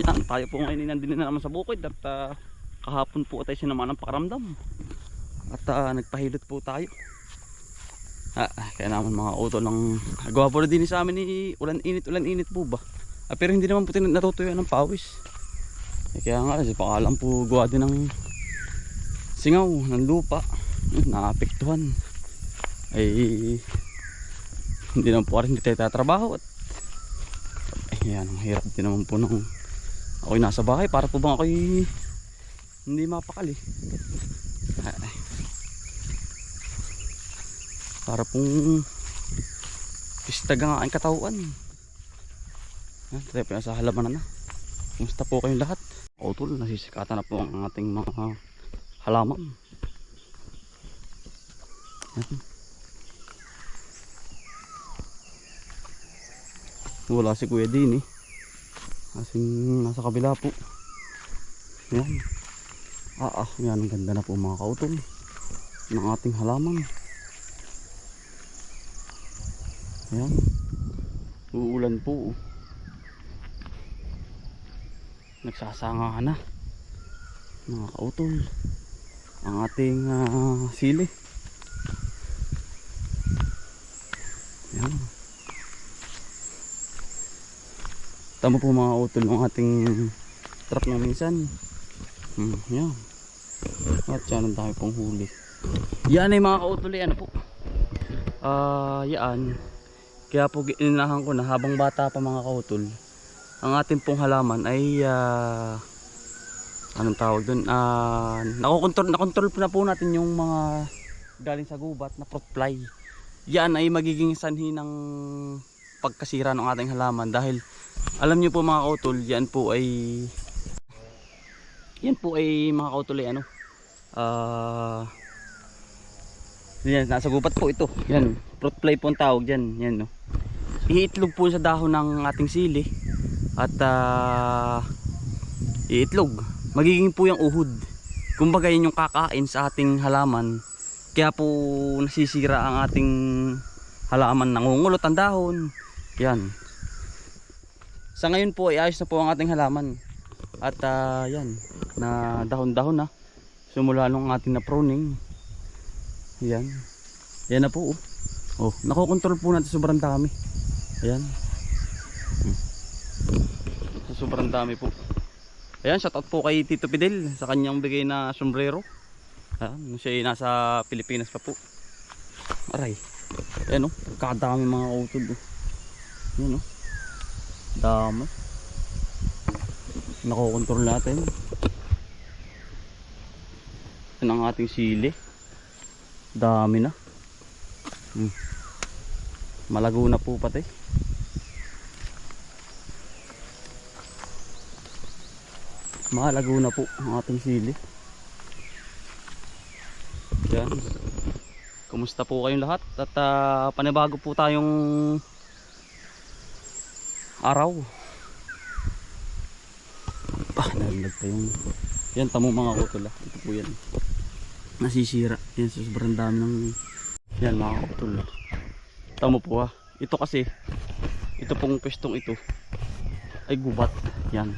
Yan, tayo po ngayon ay nandun na naman sa bukid at ah, kahapon po tayo sinama ng pakaramdam. At ah, nagpahilot po tayo. Ah, kaya naman mga auto lang gawa po din sa amin ni ulan init ulan init po ba. Ah, pero hindi naman po natutuyo ng pawis. Eh, kaya nga kasi pakalam po gawa din ng singaw ng lupa. Naapektuhan. Ay hindi naman po rin hindi tayo tatrabaho at Ayan, ang hirap din naman po nung ako'y nasa bahay para po bang ako'y hindi mapakali. Ay. Para pong pistag ang aking katawan. Ayan, tayo po nasa halaman na. Kumusta po kayong lahat? Utol, nasisikatan na po ang ating mga halaman. Wala si Kuya Din eh. Kasing nasa kabila po. Yan. Ah, ah, yan. Ang ganda na po mga kautol. Ng ating halaman. Yan. Uulan po. oh. Nagsasanga na. Mga kautol. Ang ating ah, sili. Yan. Tama po mga utol ng ating trap na minsan. Hmm, yan. At yan ang dami pong huli. Yan ay mga kautol ay ano po. Ah, yan. Kaya po ininahan ko na habang bata pa mga kautol. Ang ating pong halaman ay ah, anong tawag doon? Ah, nakokontrol nakontrol po na po natin yung mga galing sa gubat na fruit fly. Yan ay magiging sanhi ng pagkasira ng ating halaman. Dahil alam niyo po mga kautol, yan po ay yan po ay mga kautol ay ano ah yan, nasa gupat po ito. Yan, fruit fly po ang tawag dyan. Yan no. Iitlog po sa dahon ng ating sili at ah iitlog. Magiging po yung uhod. Kumbaga yun yung kakain sa ating halaman. Kaya po nasisira ang ating halaman. Nangungulot ang dahon yan sa ngayon po ay ayos na po ang ating halaman. At ah, yan, na dahon-dahon na. Sumula nung ating na pruning. Yan. Yan na po. Oh, oh nakokontrol po natin sobrang dami. Ayan. So, sobrang dami po. Ayan, shoutout po kay Tito Fidel sa kanyang bigay na sombrero. Ayan, siya ay nasa Pilipinas pa po. Aray. Ayan oh, kadami mga utod oh. Ayan oh. Dami. Nakokontrol natin. Yan ang ating sili. Dami na. Hmm. Malago na po pati. Malago na po ang ating sili. Yan. Kumusta po kayong lahat? At ah, panibago po tayong araw. Ah nalaglag pa yung yan tamo mga kutol ah ito po yan. Nasisira. Yan sobrang dami ng yan mga kutol ah. tamo po ah. Ito kasi ito pong pwestong ito ay gubat. Yan.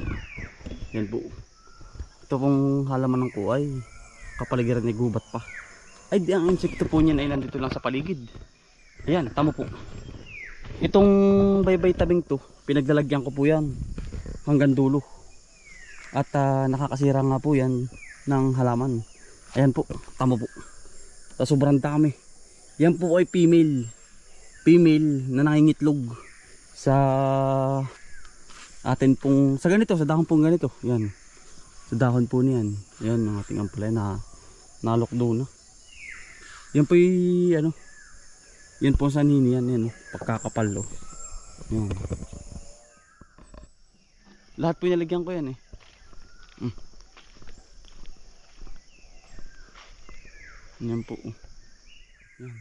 Yan po. Ito pong halaman ng kuay kapaligiran ni gubat pa. Ay di ang insekto po niyan ay nandito lang sa paligid. Ayan tamo po itong baybay tabing to pinaglalagyan ko po yan hanggang dulo. At ah, nakakasira nga po yan ng halaman. Ayan po tamo po. Sa sobrang dami. Yan po ay female. Female na nangingitlog sa atin pong sa ganito sa dahon pong ganito. Yan. Sa dahon po niyan. Yan ang ating ampalay na nalokdo na. Yan po yung ano yan po sa nini yan yan oh, pagkakapal oh. yan lahat po nilagyan ko yan eh. Mm. Yan po. oh. Yan.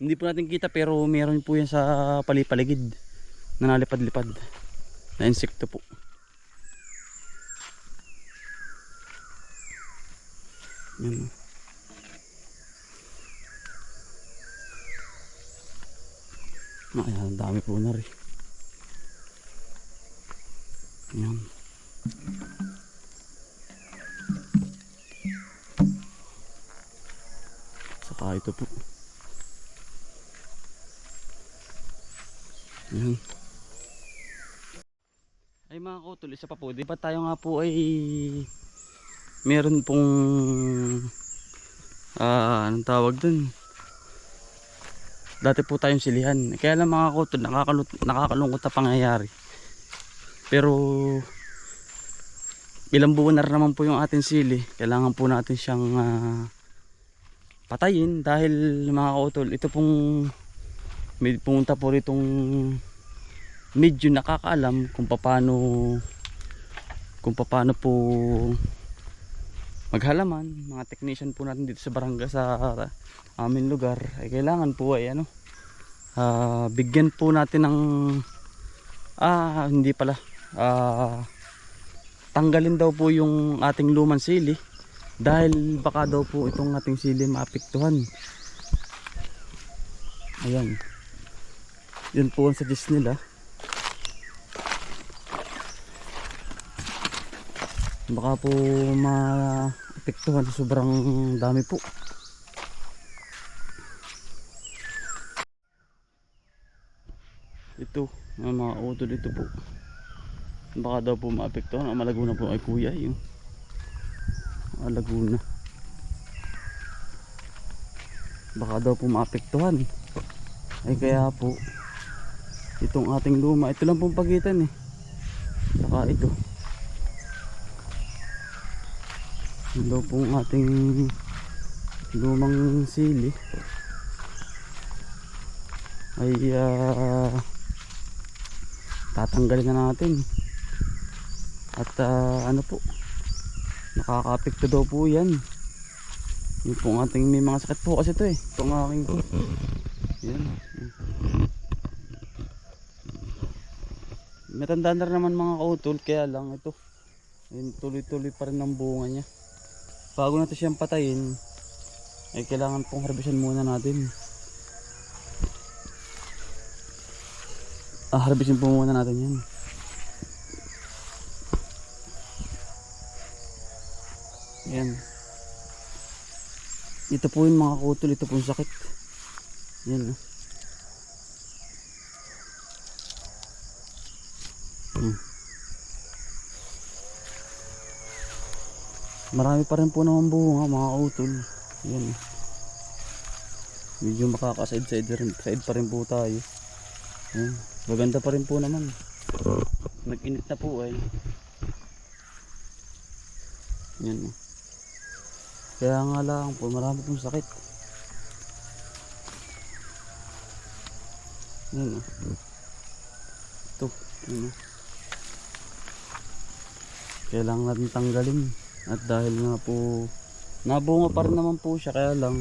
Hindi po natin kita pero meron po yan sa palipaligid na nalipad-lipad na insekto po. Yan. oh. Ah, Ayan, ang dami po na rin. Yan. Saka ito po. Yan. Ay mga kutol, isa pa po. Di ba tayo nga po ay meron pong ah, anong tawag dun? Dati po tayong silihan. Kaya lang mga kutol, nakakalungkot, na pangyayari. Pero ilang buwan na naman po yung ating sili. Kailangan po natin siyang ah, patayin dahil mga kautol, ito pong may pumunta po ritong medyo nakakaalam kung paano kung paano po maghalaman mga technician po natin dito sa barangay sa aming lugar. Ay kailangan po ay ano ah, bigyan po natin ng ah hindi pala ah, tanggalin daw po yung ating lumang sili dahil baka daw po itong ating sili maapektuhan. Ayan. Yun po ang suggest nila baka po maapektuhan sobrang dami po. Ito mga utol ito po. Baka daw po maapektuhan. Ang malaguna po ay kuya yung ah, Laguna. Baka daw po maapektuhan. Ay kaya po itong ating luma ito lang pong pagitan eh. Saka ito Ito daw pong ating lumang sili. Ay ah, tatanggalin na natin. At ah, ano po? Nakaka-apekto daw po yan. Yung pong ating may mga sakit po kasi ito eh. Itong aking po. Yan. Matanda na naman mga kautol kaya lang ito. Yun, tuloy-tuloy pa rin ang bunga niya bago natin siyang patayin ay kailangan pong harbisan muna natin. Ah harbisin po muna natin yan. Yan ito po yung mga kutol ito po yung sakit. Yan oh. Marami pa rin po naman bunga mga utol. Oh. Medyo makaka-side-side rin, side pa rin po tayo. Yan. Maganda pa rin po naman. Nag-init na po ay. Oh. Kaya nga lang po, marami pong sakit. Oh. Ito. Oh. Kailangan natin tanggalin. At dahil nga po, nabunga pa rin naman po siya. Kaya lang,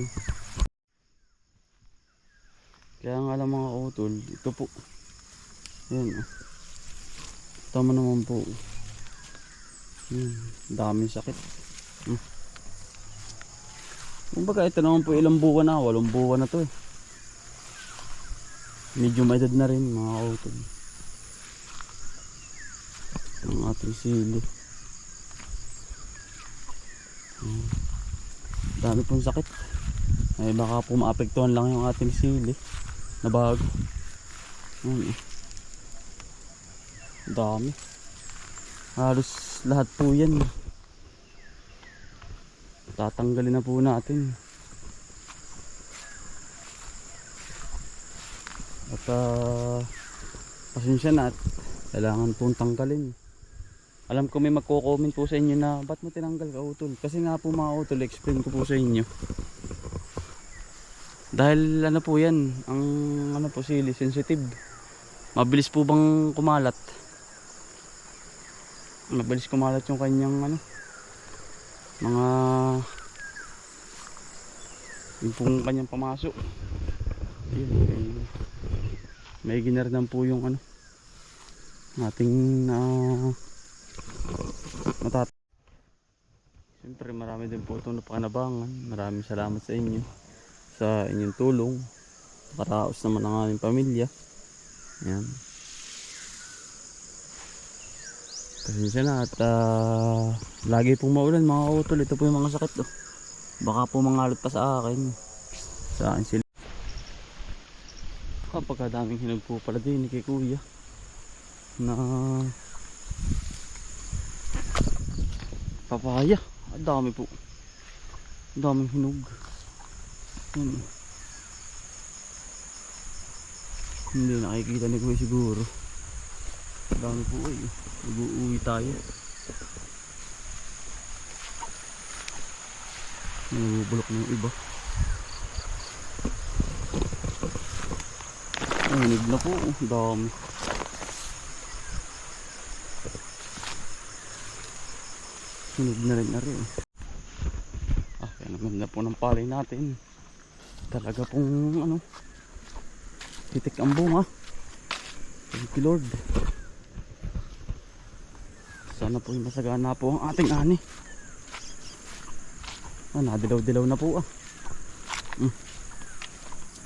kaya nga lang mga utol, ito po. Yan. oh. Tama naman po. Hmm, daming sakit. Hmm. Kumbaga ito naman po ilang buwan na, walong buwan na to eh. Medyo may edad na rin mga utol. Ang ating sili. Hmm. Dami pong sakit. Ay baka po maapektuhan lang yung ating sili na bago. Ayun eh. Dami. Halos lahat po yan. Tatanggalin na po natin. At ah, pasensya na at kailangan pong tanggalin. Alam ko may magko-comment po sa inyo na ba't mo tinanggal ka utol? Kasi nga po mga utol, explain ko po sa inyo. Dahil ano po yan, ang ano po sili, sensitive. Mabilis po bang kumalat? Mabilis kumalat yung kanyang ano, mga yung pong kanyang pamasok. Ayun, may, may ginarnan po yung ano, ating na matat Siyempre marami din po itong napakanabangan. Maraming salamat sa inyo sa inyong tulong. Nakaraos naman ang aming pamilya. Yan. Pasensya na at ah, lagi pong maulan mga utol. Ito po yung mga sakit oh. Baka po mangalot pa sa akin. Sa akin sila. Kapag daming hinog po pala din kay kuya. Na papaya. Ang dami po. Ang daming hinog. Yan. Hindi nakikita ni kuya siguro. Ang dami po ay. Mag-uuwi tayo. Nabubulok na yung iba. Ay, hinig na po. Ang dami. Hinig na rin na rin. Ah, kaya naganda po ng palay natin. Talaga pong ano. Titik ang bunga. Thank you Lord. Sana po yung masagana po ang ating ani. Ah, nadilaw-dilaw na po ah. Mm.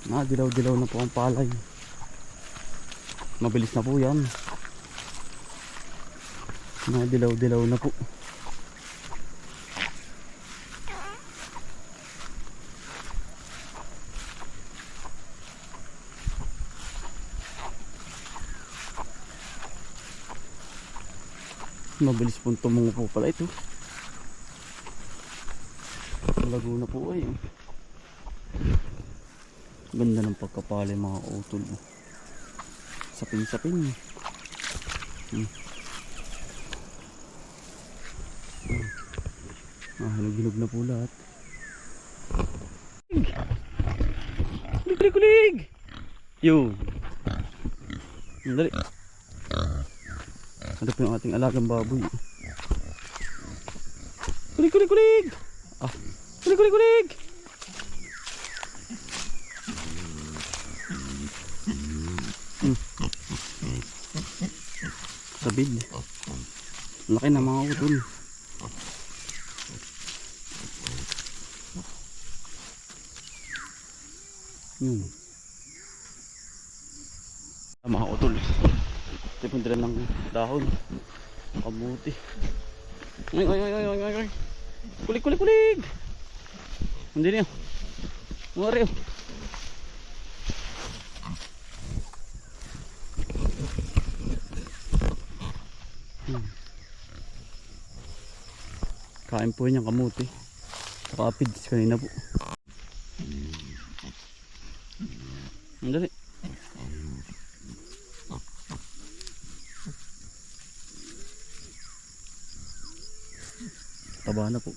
Nadilaw-dilaw na po ang palay. Mabilis na po yan. Nadilaw-dilaw na po. Mabilis pong tumungo po pala ito. Lago na po ay. oh. Ganda ng pagkapali mga utol. oh. Sapin-sapin. Hmm. Hmm. Ah, hinog-hinog na po lahat. Kulig, kulig! Yun. Dali. Ano po yung ating alagang baboy? Kulig, kulig, kulig! Ah, kulig, kulig, kulig! Hmm. Sabid. Laki na mga utol. Yun. Ah, mga utol. Tipon din ng dahon. Kamuti. Ay, ay, ay, ay, ay, ay. Kulig, kulig, kulig. Hindi niya. Mga rin. Hmm. Kain po niyang kamuti. Saka pids kanina po. Ang. Na po.